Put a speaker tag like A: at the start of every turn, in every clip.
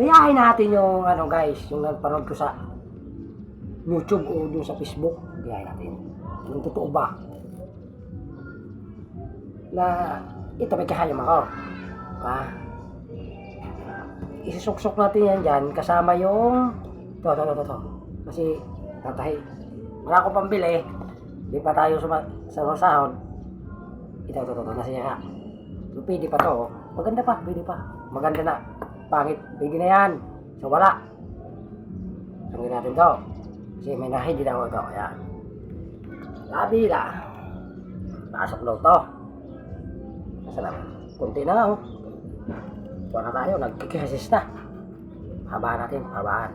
A: Gayahin natin yung ano guys, yung nagpanood ko sa YouTube o doon sa Facebook. Gayahin natin. Yung totoo ba? Na ito may kahayam ako. Ha? Isisuksok natin yan dyan kasama yung to, to, to, to, to. Kasi tatahi. Wala akong pambili. Di pa tayo suma, sa sahod. Ito, ito, ito, ito. Nasa nga. So, pwede pa to. oh. Maganda pa, pwede pa. Maganda na. Pangit, pwede na yan. So, wala. Sangin natin to. Kasi may nahindi na ako ito. Ayan. Labila. Pasok daw to. Nasa lang. Kunti na oh. Kuha na tayo. Nagkikihasis na. Habaan natin. Habaan.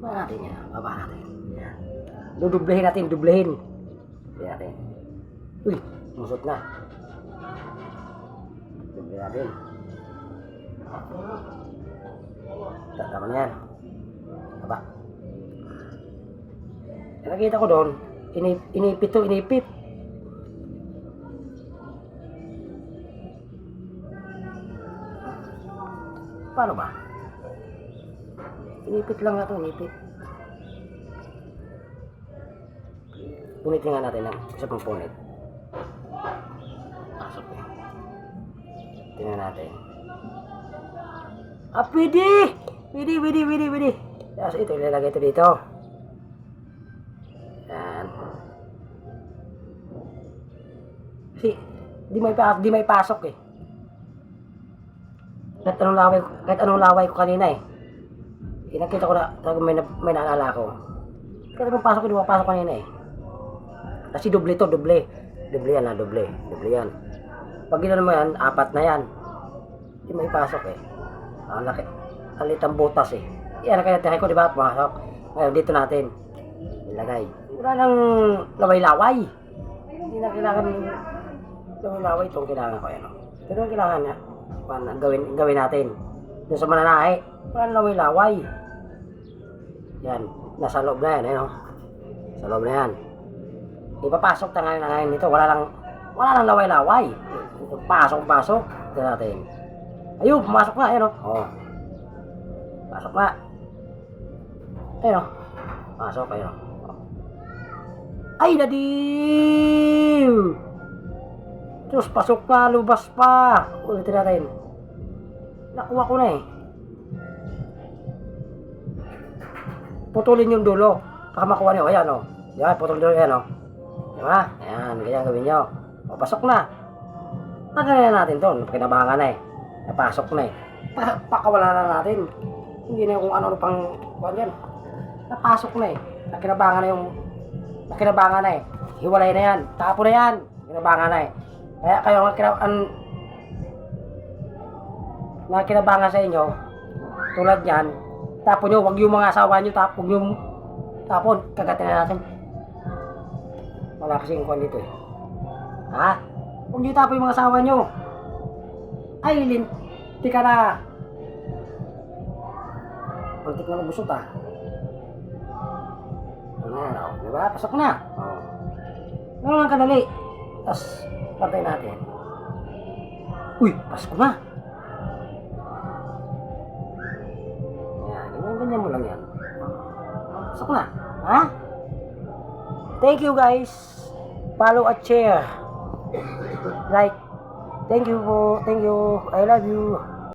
A: Habaan natin yan. Habaan natin. Yan. Dudublehin natin. Dublehin. Dublehin natin. Uy. Musot na. Dublehin natin. Ta- Tama na yan. Haba. Eh, Nakita ko doon, inip, inipit to, inipit. Paano ba? Inipit lang na to, inipit. Punitin nga natin ng isa pang punit. Pasok eh. Tingnan natin. Ah, pwede! Pwede, pwede, pwede, pwede. Tapos ito, ilalagay ito dito. Yan. Kasi, di may, pa, di may pasok eh. Kahit anong laway, kahit anong laway ko kanina eh. Eh, nakita ko na, talagang may, may naalala ko. Kahit anong pasok ko, di mapasok kanina eh. Kasi doble to, doble. Doble yan ha, doble. Doble yan. Pag ginawa mo yan, apat na yan. Hindi may pasok eh. Ang laki. Ang liit ang butas eh. Yan ang kaya ko, di ba? Pumasok. Ngayon, dito natin. Ilagay. Wala nang laway-laway. Hindi na kailangan laway-laway itong kailangan ko. Ano. Pero ang kailangan na, paano, gawin, gawin natin. Doon sa mananahe, wala nang laway-laway. Yan. Nasa loob na yan, eh, no? Sa loob na yan. Ipapasok na ngayon na ngayon nito. Wala lang, wala lang laway-laway. Pasok-pasok. Ito natin. Ayun, pumasok na. Ayun, oh. oh. Pasok na. Ayun, oh. Pasok, ayun, oh. Ay, nadiw! Diyos, pasok pa, lubas pa. Ulitin natin. Nakuha ko na eh. Putulin yung dulo. Baka makuha niyo. Ayan, oh. Yan, putulin dulo. Ayan, oh. Diba? Ayan, ganyan gawin nyo. O, pasok na. Tagalan na natin to. Kinabangan na eh. Napasok na eh. Pa pakawala na natin. Hindi na kung ano pang kuhan yan. Napasok na eh. Nakinabangan na yung nakinabangan na eh. Hiwalay na yan. Tapo na yan. Nakinabangan na eh. Kaya kayo ang kina, an, nakinabangan sa inyo, tulad yan, tapon nyo, wag yung mga asawa nyo, tapon yung tapon, kagatin na natin. Wala kasing kuhan dito eh. Ha? Huwag niyo tapon yung mga asawa nyo. Ay, linti ka na. Kuntik na magusot ah. Ano na, oh. Di ba? Pasok na. Oh. Ano lang kadali. Tapos, pantay natin. Uy, pasok na. Yan, ganyan, ganyan mo lang yan. Pasok na. Ha? Thank you guys. Follow at share. Like. Thank you po. Thank you. I love you.